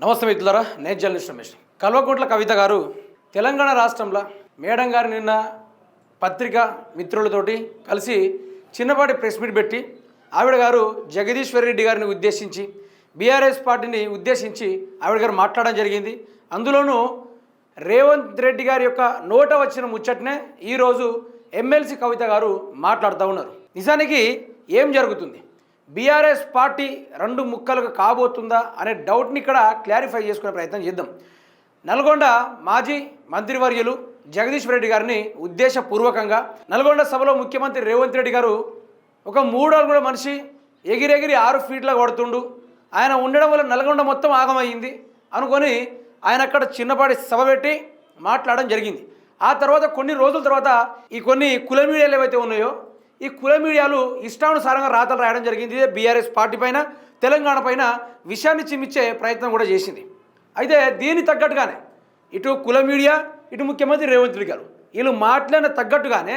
నమస్తే మిత్రులారా నేను జర్నలిస్ట్ రమేష్. కల్వకుంట్ల కవిత గారు తెలంగాణ రాష్ట్రంలో మేడం గారు నిన్న పత్రిక మిత్రులతోటి కలిసి చిన్నపాటి ప్రెస్ మీట్ పెట్టి ఆవిడ గారు జగదీశ్వర్ రెడ్డి గారిని ఉద్దేశించి బీఆర్ఎస్ పార్టీని ఉద్దేశించి ఆవిడ గారు మాట్లాడడం జరిగింది. అందులోనూ రేవంత్ రెడ్డి గారి యొక్క నోట వచ్చిన ముచ్చటనే ఈరోజు ఎమ్మెల్సీ కవిత గారు మాట్లాడుతూ ఉన్నారు. నిజానికి ఏం జరుగుతుంది? బీఆర్ఎస్ పార్టీ రెండు ముక్కలుగా కాబోతుందా అనే డౌట్ని ఇక్కడ క్లారిఫై చేసుకునే ప్రయత్నం చేద్దాం. నల్గొండ మాజీ మంత్రివర్యులు జగదీష్ రెడ్డి గారిని ఉద్దేశపూర్వకంగా నల్గొండ సభలో ముఖ్యమంత్రి రేవంత్ రెడ్డి గారు ఒక మూడు అడుగుల మనిషి ఎగిరెగిరి ఆరు ఫీట్ల కొడుతుండు. ఆయన ఉండడం వల్ల నల్గొండ మొత్తం ఆగమయ్యింది అనుకొని ఆయన అక్కడ చిన్నపాటి సభ పెట్టి మాట్లాడడం జరిగింది. ఆ తర్వాత కొన్ని రోజుల తర్వాత ఈ కొన్ని కుల మీడియాలు ఏవైతే ఉన్నాయో ఈ కుల మీడియాలు ఇష్టానుసారంగా రాతలు రాయడం జరిగింది. ఇదే బీఆర్ఎస్ పార్టీ పైన తెలంగాణ పైన విషయాన్ని చిమ్మిచ్చే ప్రయత్నం కూడా చేసింది. అయితే దీని తగ్గట్టుగానే ఇటు కుల మీడియా ఇటు ముఖ్యమంత్రి రేవంత్ రెడ్డి గారు వీళ్ళు మాట్లాడిన తగ్గట్టుగానే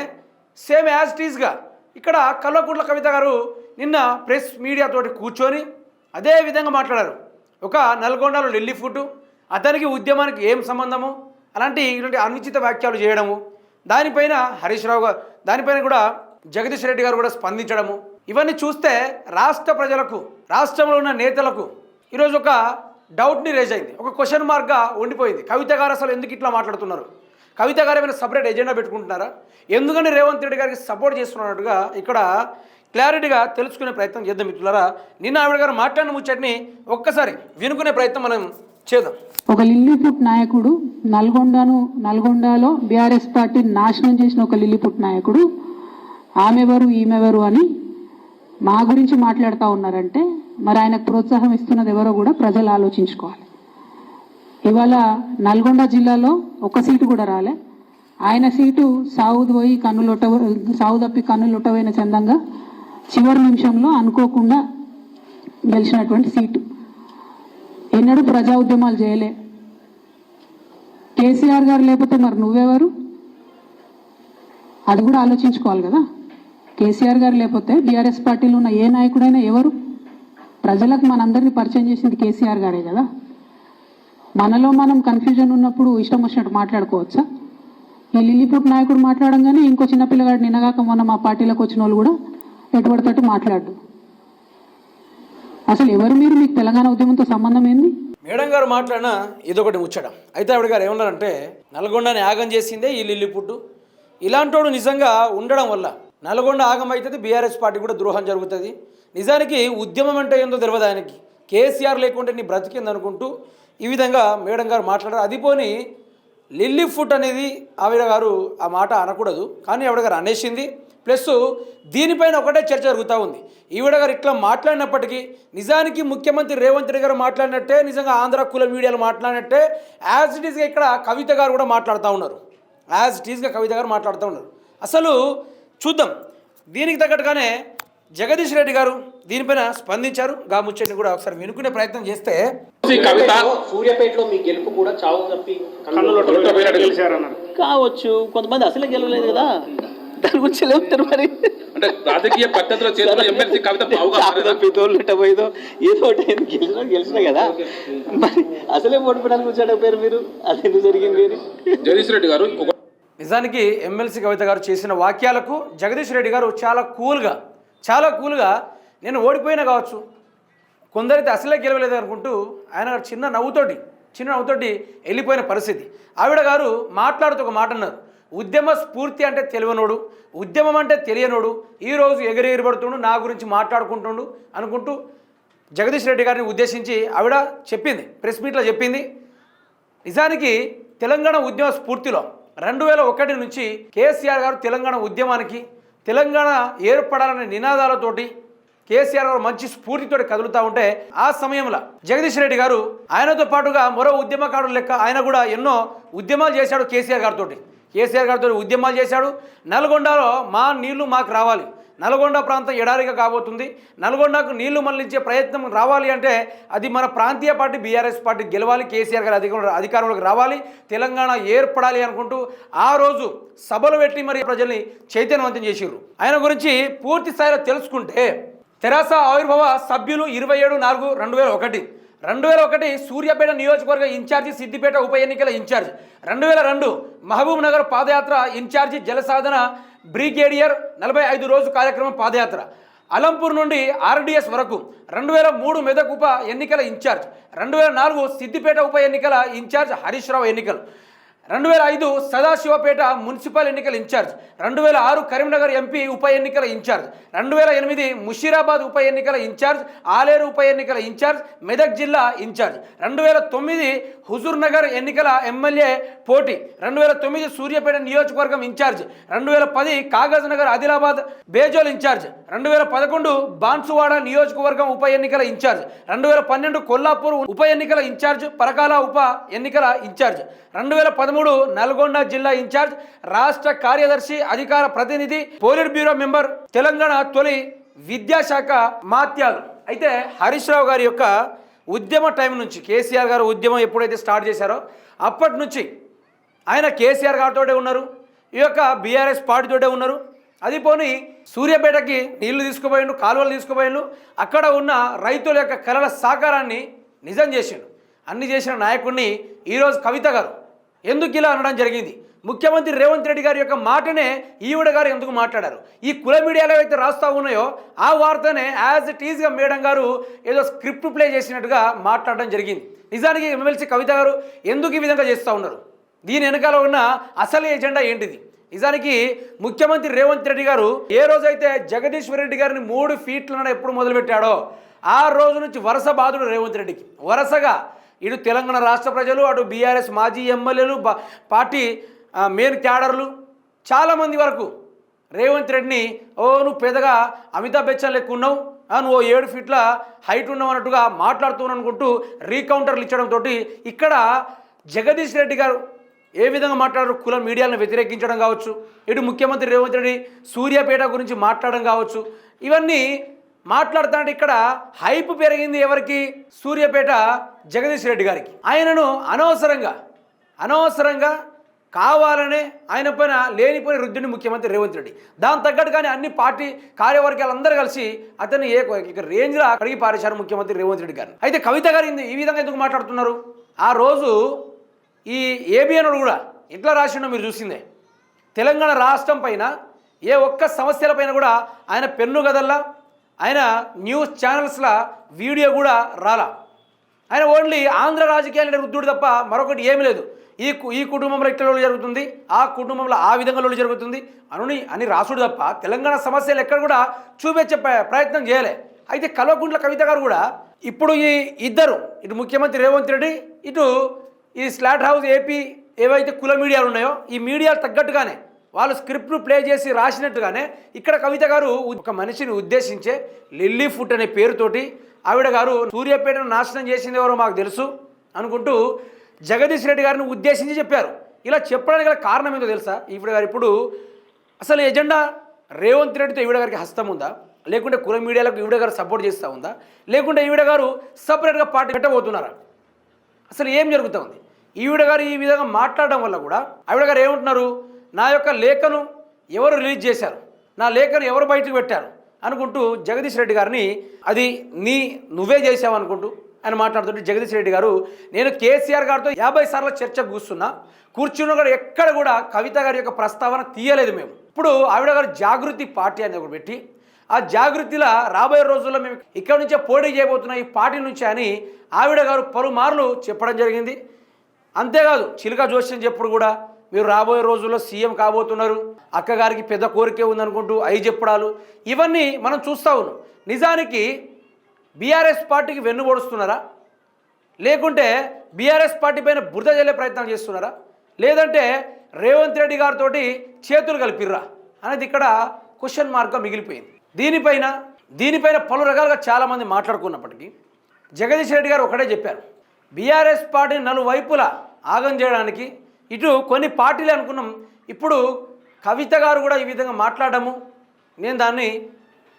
సేమ్ యాజ్ టీజ్గా ఇక్కడ కల్వకుంట్ల కవిత గారు నిన్న ప్రెస్ మీడియాతోటి కూర్చొని అదే విధంగా మాట్లాడారు. ఒక నల్గొండలో ఢిల్లీ ఫుడ్ అతనికి ఉద్యమానికి ఏం సంబంధము అలాంటి ఇటువంటి అనుచిత వ్యాఖ్యలు చేయడము దానిపైన హరీష్ రావు గారు దానిపైన కూడా జగదీష్ రెడ్డి గారు కూడా స్పందించడము. ఇవన్నీ చూస్తే రాష్ట్ర ప్రజలకు రాష్ట్రంలో ఉన్న నేతలకు ఈరోజు ఒక డౌట్ని రేజ్ అయింది. ఒక క్వశ్చన్ మార్క్గా ఉండిపోయింది. కవిత గారు అసలు ఎందుకు ఇట్లా మాట్లాడుతున్నారు? కవిత గారు ఏమైనా సపరేట్ ఎజెండా పెట్టుకుంటున్నారా? ఎందుకని రేవంత్ రెడ్డి గారికి సపోర్ట్ చేస్తున్నట్టుగా ఇక్కడ క్లారిటీగా తెలుసుకునే ప్రయత్నం చేద్దాం మిత్రులారా. నిన్న ఆవిడ గారు మాట్లాడిన ముచ్చటిని ఒక్కసారి వినుకునే ప్రయత్నం మనం చేద్దాం. ఒక లిల్లీపుట్ నాయకుడు నల్గొండను నల్గొండలో బీఆర్ఎస్ పార్టీ నాశనం చేసిన ఒక లిల్లీపుట్ నాయకుడు ఆమెవరు ఈమెవరు అని మా గురించి మాట్లాడుతూ ఉన్నారంటే మరి ఆయనకు ప్రోత్సాహం ఇస్తున్నది ఎవరో కూడా ప్రజలు ఆలోచించుకోవాలి. ఇవాళ నల్గొండ జిల్లాలో ఒక సీటు కూడా రాలే. ఆయన సీటు సావుది పోయి కన్నులొట్ట సావు తప్పి చందంగా చివరి నిమిషంలో అనుకోకుండా గెలిచినటువంటి సీటు. ఎన్నడూ ప్రజా ఉద్యమాలు చేయలే. కేసీఆర్ గారు లేకపోతే మరి నువ్వెవరు? అది కూడా ఆలోచించుకోవాలి కదా. కేసీఆర్ గారు లేకపోతే బీఆర్ఎస్ పార్టీలో ఉన్న ఏ నాయకుడైనా ఎవరు? ప్రజలకు మనందరినీ పరిచయం చేసింది కేసీఆర్ గారే కదా. మనలో మనం కన్ఫ్యూజన్ ఉన్నప్పుడు ఇష్టం వచ్చినట్టు మాట్లాడుకోవచ్చా? ఈ లిల్లీపుట్ నాయకుడు మాట్లాడంగానే ఇంకో చిన్నపిల్లగాడు నిన్నగాక మొన్న మా పార్టీలోకి వచ్చిన వాళ్ళు కూడా ఎటుబడితోటి మాట్లాడు అసలు ఎవరు మీరు? మీకు తెలంగాణ ఉద్యమంతో సంబంధం ఏంది? మేడం గారు మాట్లాడిన ఇదొకటి ముచ్చడం అయితే ఆవిడ గారు ఏమన్నారంటే నల్గొండని యాగం చేసిందే ఈ లిల్లీ పుట్టు. ఇలాంటోడు నిజంగా ఉండడం వల్ల నల్గొండ ఆగం అవుతుంది బీఆర్ఎస్ పార్టీ కూడా ద్రోహం జరుగుతుంది. నిజానికి ఉద్యమం అంటే ఏందో తెలియదు ఆయనకి. కేసీఆర్ లేకుంటే నీ బ్రతికింది అనుకుంటూ ఈ విధంగా మేడం గారు మాట్లాడారు. అది పోని లిల్లీ ఫుడ్ అనేది ఆవిడ గారు ఆ మాట అనకూడదు. కానీ ఆవిడ గారు అనేసింది. ప్లస్ దీనిపైన ఒకటే చర్చ జరుగుతూ ఉంది. ఈవిడ గారు ఇట్లా మాట్లాడినప్పటికీ నిజానికి ముఖ్యమంత్రి రేవంత్ రెడ్డి గారు మాట్లాడినట్టే నిజంగా ఆంధ్ర కుల మీడియాలో మాట్లాడినట్టే యాజ్ ఇట్ ఈస్గా ఇక్కడ కవిత గారు కూడా మాట్లాడుతూ ఉన్నారు. యాజ్ ఇట్ ఈస్గా కవిత గారు మాట్లాడుతూ ఉన్నారు. అసలు చూద్దాం. దీనికి తగ్గట్టుగానే జగదీష్ రెడ్డి గారు దీనిపైన స్పందించారు. గా ముచ్చటిని కూడా ఒకసారి వినుకునే ప్రయత్నం చేస్తే ఈ కవిత సూర్యాపేటలో మీ గెలుపు కూడా చావు తప్పి కావచ్చు. కొంతమంది అసలే గెలవలేదు కదా. దాని గురించి మరి? అంటే రాజకీయ పద్ధతిలో ఎమ్మెల్సీ కవిత పోయిదో ఏదో ఒకటి. గెలిచినా గెలిచినా కదా. మరి అసలే ఓడిపోవడానికి వచ్చాడు పేరు మీరు? అది ఎందుకు జరిగింది జగదీష్ రెడ్డి గారు నిజానికి ఎమ్మెల్సీ కవిత గారు చేసిన వాక్యాలకు జగదీష్ రెడ్డి గారు చాలా కూల్గా చాలా కూల్గా నేను ఓడిపోయినా కావచ్చు. కొందరైతే అసలే గెలవలేదు అనుకుంటూ ఆయన గారు చిన్న నవ్వుతోటి చిన్న నవ్వుతోటి వెళ్ళిపోయిన పరిస్థితి. ఆవిడ గారు మాట్లాడుతూ ఒక మాట అన్నారు. ఉద్యమ స్ఫూర్తి అంటే తెలియనోడు ఉద్యమం అంటే తెలియనోడు ఈరోజు ఎగిరెగిరి పడుతుండు నా గురించి మాట్లాడుకుంటుండు అనుకుంటూ జగదీష్ రెడ్డి గారిని ఉద్దేశించి ఆవిడ చెప్పింది ప్రెస్ మీట్లో చెప్పింది. నిజానికి తెలంగాణ ఉద్యమ స్ఫూర్తిలో రెండు వేల ఒకటి నుంచి కేసీఆర్ గారు తెలంగాణ ఉద్యమానికి తెలంగాణ ఏర్పడాలనే నినాదాలతోటి కేసీఆర్ గారు మంచి స్ఫూర్తితోటి కదులుతూ ఉంటే ఆ సమయంలో జగదీష్ రెడ్డి గారు ఆయనతో పాటుగా మరో ఉద్యమకారుడు లెక్క ఆయన కూడా ఎన్నో ఉద్యమాలు చేశాడు కేసీఆర్ గారితో కేసీఆర్ గారితో ఉద్యమాలు చేశాడు. నల్గొండలో మా నీళ్ళు మాకు రావాలి. నల్గొండ ప్రాంతం ఎడారిగా కాబోతుంది. నల్గొండకు నీళ్ళు మళ్ళించే ప్రయత్నం రావాలి అంటే అది మన ప్రాంతీయ పార్టీ బీఆర్ఎస్ పార్టీ గెలవాలి కేసీఆర్ గారి అధికారంలో అధికారంలోకి రావాలి. తెలంగాణ ఏర్పడాలి అనుకుంటూ ఆ రోజు సభలు పెట్టి మరి ప్రజల్ని చైతన్యవంతం చేసిర్రు. ఆయన గురించి పూర్తి స్థాయిలో తెలుసుకుంటే తెరాస ఆవిర్భావ సభ్యులు ఇరవై ఏడు నాలుగు రెండు వేల ఒకటి. రెండు వేల ఒకటి సూర్యాపేట నియోజకవర్గ ఇన్ఛార్జి సిద్దిపేట ఉప ఎన్నికల ఇన్ఛార్జ్. రెండు వేల రెండు మహబూబ్ నగర్ పాదయాత్ర ఇన్ఛార్జి జలసాధన బ్రిగేడియర్ నలభై ఐదు రోజు కార్యక్రమం పాదయాత్ర. అలంపూర్ నుండి ఆర్డీఎస్ వరకు రెండు వేల మూడు మెదక్ ఉప ఎన్నికల ఇన్ఛార్జ్ రెండు వేల నాలుగు సిద్దిపేట ఉప ఎన్నికల ఇన్ఛార్జ్ హరీష్ రావు ఎన్నికలు. రెండు వేల ఐదు సదాశివపేట మున్సిపల్ ఎన్నికల ఇన్ఛార్జ్ రెండు వేల ఆరు కరీంనగర్ ఎంపీ ఉప ఎన్నికల ఇన్ఛార్జ్ రెండు వేల ఎనిమిది ముషీరాబాద్ ఉప ఎన్నికల ఇన్ఛార్జ్ ఆలేరు ఉప ఎన్నికల ఇన్ఛార్జ్ మెదక్ జిల్లా ఇన్ఛార్జ్ రెండు వేల తొమ్మిది హుజూర్నగర్ ఎన్నికల ఎమ్మెల్యే పోటీ. రెండు వేల తొమ్మిది సూర్యాపేట నియోజకవర్గం ఇన్ఛార్జ్ రెండు వేల పది కాగజ్ నగర్ ఆదిలాబాద్ బేజోల్ ఇన్ఛార్జ్ రెండు వేల పదకొండు బాన్సువాడ నియోజకవర్గం ఉప ఎన్నికల ఇన్ఛార్జ్. రెండు వేల పన్నెండు కొల్లాపూర్ ఉప ఎన్నికల ఇన్ఛార్జ్ పరకాల ఉప ఎన్నికల ఇన్ఛార్జ్. రెండు వేల పదమూడు నల్గొండ జిల్లా ఇన్ఛార్జ్ రాష్ట్ర కార్యదర్శి అధికార ప్రతినిధి పోలిట్ బ్యూరో మెంబర్ తెలంగాణ తొలి విద్యాశాఖ మాత్యాలు. అయితే హరీష్ రావు గారి యొక్క ఉద్యమ టైం నుంచి కేసీఆర్ గారు ఉద్యమం ఎప్పుడైతే స్టార్ట్ చేశారో అప్పటి నుంచి ఆయన కేసీఆర్ గారితోటే ఉన్నారు ఈ యొక్క బీఆర్ఎస్ పార్టీతోటే ఉన్నారు అది పోని సూర్యాపేటకి నీళ్ళు తీసుకుపోయిండు కాలువలు తీసుకుపోయిండు. అక్కడ ఉన్న రైతుల యొక్క కళల సాకారాన్ని నిజం చేసిండు. అన్ని చేసిన నాయకుడిని ఈరోజు కవిత గారు ఎందుకు ఇలా అనడం జరిగింది? ముఖ్యమంత్రి రేవంత్ రెడ్డి గారి యొక్క మాటనే ఈవిడ గారు ఎందుకు మాట్లాడారు? ఈ కుల మీడియాలో అయితే రాస్తా ఉన్నాయో ఆ వార్తనే యాజ్ ఇట్ ఈజ్గా మేడం గారు ఏదో స్క్రిప్ట్ ప్లే చేసినట్టుగా మాట్లాడడం జరిగింది. నిజానికి ఎమ్మెల్సీ కవిత గారు ఎందుకు ఈ విధంగా చేస్తూ ఉన్నారు? దీని వెనకాల ఉన్న అసలు ఎజెండా ఏంటిది? నిజానికి ముఖ్యమంత్రి రేవంత్ రెడ్డి గారు ఏ రోజైతే జగదీశ్వర్ రెడ్డి గారిని మూడు ఫీట్లను ఎప్పుడు మొదలుపెట్టాడో ఆ రోజు నుంచి వరుస బాధుడు రేవంత్ రెడ్డికి. వరుసగా ఇటు తెలంగాణ రాష్ట్ర ప్రజలు అటు బీఆర్ఎస్ మాజీ ఎమ్మెల్యేలు పార్టీ మెయిన్ క్యాడర్లు చాలామంది వరకు రేవంత్ రెడ్డిని ఓ నువ్వు పెద్దగా అమితాబ్ బచ్చన్ లెక్క ఉన్నావు నువ్వు ఓ ఏడు ఫీట్ల హైట్ ఉన్నావు అన్నట్టుగా మాట్లాడుతున్నావు అనుకుంటూ రీకౌంటర్లు ఇచ్చడంతో ఇక్కడ జగదీష్ రెడ్డి గారు ఏ విధంగా మాట్లాడారు? కుల మీడియాలను వ్యతిరేకించడం కావచ్చు ఇటు ముఖ్యమంత్రి రేవంత్ రెడ్డి సూర్యాపేట గురించి మాట్లాడడం కావచ్చు. ఇవన్నీ మాట్లాడుతుంటే ఇక్కడ హైప్ పెరిగింది ఎవరికి? సూర్యాపేట జగదీష్ రెడ్డి గారికి. ఆయనను అనవసరంగా అనవసరంగా కావాలనే ఆయన పైన లేనిపోయిన రుద్దుని ముఖ్యమంత్రి రేవంత్ రెడ్డి. దాని తగ్గట్టుగానే అన్ని పార్టీ కార్యవర్గాలు అందరూ కలిసి అతన్ని ఏ రేంజ్లో అడిగి పారేశారు ముఖ్యమంత్రి రేవంత్ రెడ్డి గారు అయితే కవిత గారు ఈ విధంగా ఎందుకు మాట్లాడుతున్నారు? ఆ రోజు ఈ ఏబిఎన్ కూడా ఇట్లా రాసిండో మీరు చూసిందే. తెలంగాణ రాష్ట్రం పైన ఏ ఒక్క సమస్యల పైన కూడా ఆయన పెన్ను కదల్లా ఆయన న్యూస్ ఛానల్స్ల వీడియో కూడా రాలా. ఆయన ఓన్లీ ఆంధ్ర రాజకీయాలు రుద్దుడు తప్ప మరొకటి ఏమీ లేదు. ఈ ఈ కుటుంబంలో ఇట్లా జరుగుతుంది ఆ కుటుంబంలో ఆ విధంగా లోలు జరుగుతుంది అనుని అని రాసుడు తప్ప తెలంగాణ సమస్యలు ఎక్కడ కూడా చూపించే ప్రయత్నం చేయలే. అయితే కల్వకుంట్ల కవిత గారు కూడా ఇప్పుడు ఈ ఇద్దరు ఇటు ముఖ్యమంత్రి రేవంత్ రెడ్డి ఇటు ఈ స్లాట్ హౌస్ ఏపీ ఏవైతే కుల మీడియాలు ఉన్నాయో ఈ మీడియాలు తగ్గట్టుగానే వాళ్ళు స్క్రిప్ట్ను ప్లే చేసి రాసినట్టుగానే ఇక్కడ కవిత గారు ఒక మనిషిని ఉద్దేశించే లిల్లీ ఫుట్ అనే పేరుతోటి ఆవిడ గారు సూర్యాపేటను నాశనం చేసింది ఎవరో మాకు తెలుసు అనుకుంటూ జగదీష్ రెడ్డి గారిని ఉద్దేశించి చెప్పారు. ఇలా చెప్పడానికి గల కారణం ఏంటో తెలుసా? ఈవిడ గారు ఇప్పుడు అసలు ఎజెండా రేవంత్ రెడ్డితో ఈవిడ గారికి హస్తం ఉందా? లేకుంటే కుల మీడియాలకు ఈవిడ గారు సపోర్ట్ చేస్తూ ఉందా? లేకుంటే ఈవిడ గారు సపరేట్గా పార్టీ పెట్టబోతున్నారా? అసలు ఏం జరుగుతూ ఉంది? ఈవిడ గారు ఈ విధంగా మాట్లాడడం వల్ల కూడా ఆవిడ గారు ఏమంటున్నారు? నా యొక్క లేఖను ఎవరు రిలీజ్ చేశారు? నా లేఖను ఎవరు బయటకు పెట్టారు? అనుకుంటూ జగదీష్ రెడ్డి గారిని అది నీ నువ్వే చేసావు అనుకుంటూ ఆయన మాట్లాడుతుంటే జగదీష్ రెడ్డి గారు నేను కేసీఆర్ గారితో యాభై సార్లు చర్చ కూర్చున్నా కూర్చున్న కూడా ఎక్కడ కూడా కవిత గారి యొక్క ప్రస్తావన తీయలేదు మేము. ఇప్పుడు ఆవిడ గారు జాగృతి పార్టీ అనేది ఒకటి పెట్టి ఆ జాగృతిలా రాబోయే రోజుల్లో మేము ఇక్కడ నుంచే పోటీ చేయబోతున్న ఈ పార్టీ నుంచి అని ఆవిడ గారు పలుమార్లు చెప్పడం జరిగింది. అంతేకాదు చిలుక జోస్యం చెప్పుడు కూడా మీరు రాబోయే రోజుల్లో సీఎం కాబోతున్నారు. అక్కగారికి పెద్ద కోరికే ఉందనుకుంటూ అయి చెప్పడాలు ఇవన్నీ మనం చూస్తూ ఉన్నాం. నిజానికి బీఆర్ఎస్ పార్టీకి వెన్నుబొడుస్తున్నారా? లేకుంటే బీఆర్ఎస్ పార్టీ పైన బురద జల్లే ప్రయత్నం చేస్తున్నారా? లేదంటే రేవంత్ రెడ్డి గారితో చేతులు కలిపిర్రా? అనేది ఇక్కడ క్వశ్చన్ మార్క్గా మిగిలిపోయింది. దీనిపైన దీనిపైన పలు రకాలుగా చాలామంది మాట్లాడుకున్నప్పటికీ జగదీష్ రెడ్డి గారు ఒకటే చెప్పారు. బీఆర్ఎస్ పార్టీని నలువైపులా ఆగం చేయడానికి ఇటు కొన్ని పార్టీలు అనుకున్నాం. ఇప్పుడు కవిత గారు కూడా ఈ విధంగా మాట్లాడము. నేను దాన్ని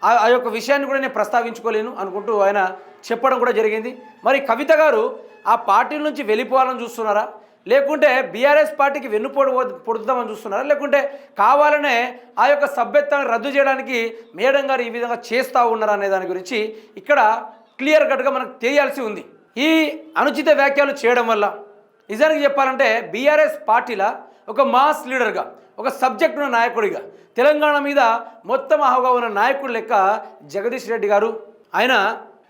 ఆ ఆ యొక్క విషయాన్ని కూడా నేను ప్రస్తావించుకోలేను అనుకుంటూ ఆయన చెప్పడం కూడా జరిగింది. మరి కవిత గారు ఆ పార్టీ నుంచి వెళ్ళిపోవాలని చూస్తున్నారా? లేకుంటే బీఆర్ఎస్ పార్టీకి వెన్నుపోటు పొడుద్దామని చూస్తున్నారా? లేకుంటే కావాలనే ఆ యొక్క సభ్యత్వాన్ని రద్దు చేయడానికి మేడం గారు ఈ విధంగా చేస్తూ ఉన్నారా అనే దాని గురించి ఇక్కడ క్లియర్ కట్గా మనకు తెలియాల్సి ఉంది. ఈ అనుచిత వ్యాఖ్యలు చేయడం వల్ల నిజానికి చెప్పాలంటే బీఆర్ఎస్ పార్టీల ఒక మాస్ లీడర్గా ఒక సబ్జెక్ట్ ఉన్న నాయకుడిగా తెలంగాణ మీద మొత్తం అవగా ఉన్న నాయకుడు లెక్క జగదీష్ రెడ్డి గారు ఆయన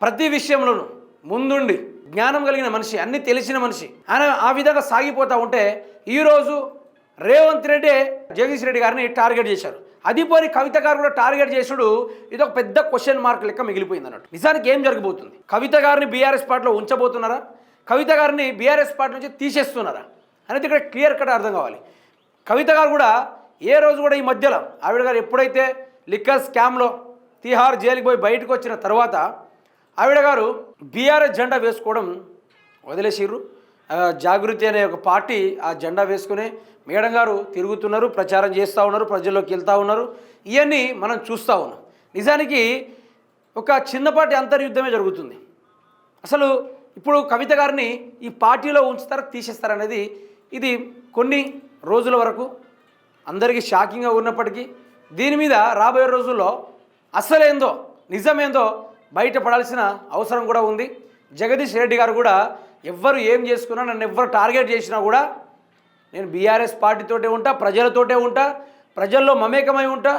ప్రతి విషయంలోనూ ముందుండి జ్ఞానం కలిగిన మనిషి అన్నీ తెలిసిన మనిషి. ఆయన ఆ విధంగా సాగిపోతూ ఉంటే ఈరోజు రేవంత్ రెడ్డి జగదీష్ రెడ్డి గారిని టార్గెట్ చేశారు. అది పోని కవిత గారు కూడా టార్గెట్ చేసుడు ఇది ఒక పెద్ద క్వశ్చన్ మార్క్ లెక్క మిగిలిపోయింది అన్నట్టు. నిజానికి ఏం జరగబోతుంది? కవిత గారిని బీఆర్ఎస్ పార్టీలో ఉంచబోతున్నారా? కవిత గారిని బీఆర్ఎస్ పార్టీ నుంచి తీసేస్తున్నారా? అనేది ఇక్కడ క్లియర్ కట్ అర్థం కావాలి. కవిత గారు కూడా ఏ రోజు కూడా ఈ మధ్యలో ఆవిడ గారు ఎప్పుడైతే లిక్కర్ స్కామ్లో తిహార్ జైలుకి పోయి బయటకు వచ్చిన తర్వాత ఆవిడ గారు బీఆర్ఎస్ జెండా వేసుకోవడం వదిలేసిర్రు. జాగృతి అనే ఒక పార్టీ ఆ జెండా వేసుకుని మేడం గారు తిరుగుతున్నారు ప్రచారం చేస్తూ ఉన్నారు ప్రజల్లోకి వెళ్తూ ఉన్నారు. ఇవన్నీ మనం చూస్తూ ఉన్నాం. నిజానికి ఒక చిన్నపాటి అంతర్యుద్ధమే జరుగుతుంది. అసలు ఇప్పుడు కవిత గారిని ఈ పార్టీలో ఉంచుతారా తీసేస్తారా అనేది ఇది కొన్ని రోజుల వరకు అందరికీ షాకింగ్గా ఉన్నప్పటికీ దీని మీద రాబోయే రోజుల్లో అసలేందో నిజమేందో బయటపడాల్సిన అవసరం కూడా ఉంది. జగదీష్ రెడ్డి గారు కూడా ఎవ్వరు ఏం చేసుకున్నా నన్ను ఎవ్వరు టార్గెట్ చేసినా కూడా నేను బీఆర్ఎస్ పార్టీతోటే ఉంటా ప్రజలతోటే ఉంటా ప్రజల్లో మమేకమై ఉంటా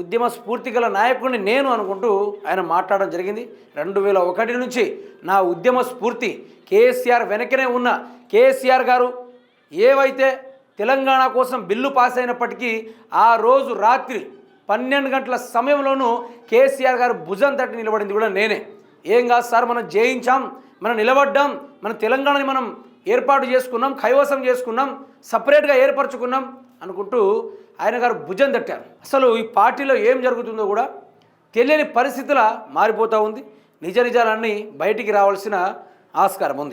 ఉద్యమ స్ఫూర్తి గల నాయకుడిని నేను అనుకుంటూ ఆయన మాట్లాడడం జరిగింది. రెండు వేల ఒకటి నుంచి నా ఉద్యమ స్ఫూర్తి కేసీఆర్ వెనకనే ఉన్న కేసీఆర్ గారు ఏవైతే తెలంగాణ కోసం బిల్లు పాస్ అయినప్పటికీ ఆ రోజు రాత్రి పన్నెండు గంటల సమయంలోనూ కేసీఆర్ గారు భుజం తట్టి నిలబడింది కూడా నేనే. ఏం కాదు సార్ మనం జయించాం మనం నిలబడ్డాం మన తెలంగాణని మనం ఏర్పాటు చేసుకున్నాం కైవసం చేసుకున్నాం సపరేట్గా ఏర్పరచుకున్నాం అనుకుంటూ ఆయన గారు భుజం తట్టారు. అసలు ఈ పార్టీలో ఏం జరుగుతుందో కూడా తెలియని పరిస్థితుల మారిపోతూ ఉంది. నిజ నిజాలన్నీ బయటికి రావాల్సిన ఆస్కారం ఉంది.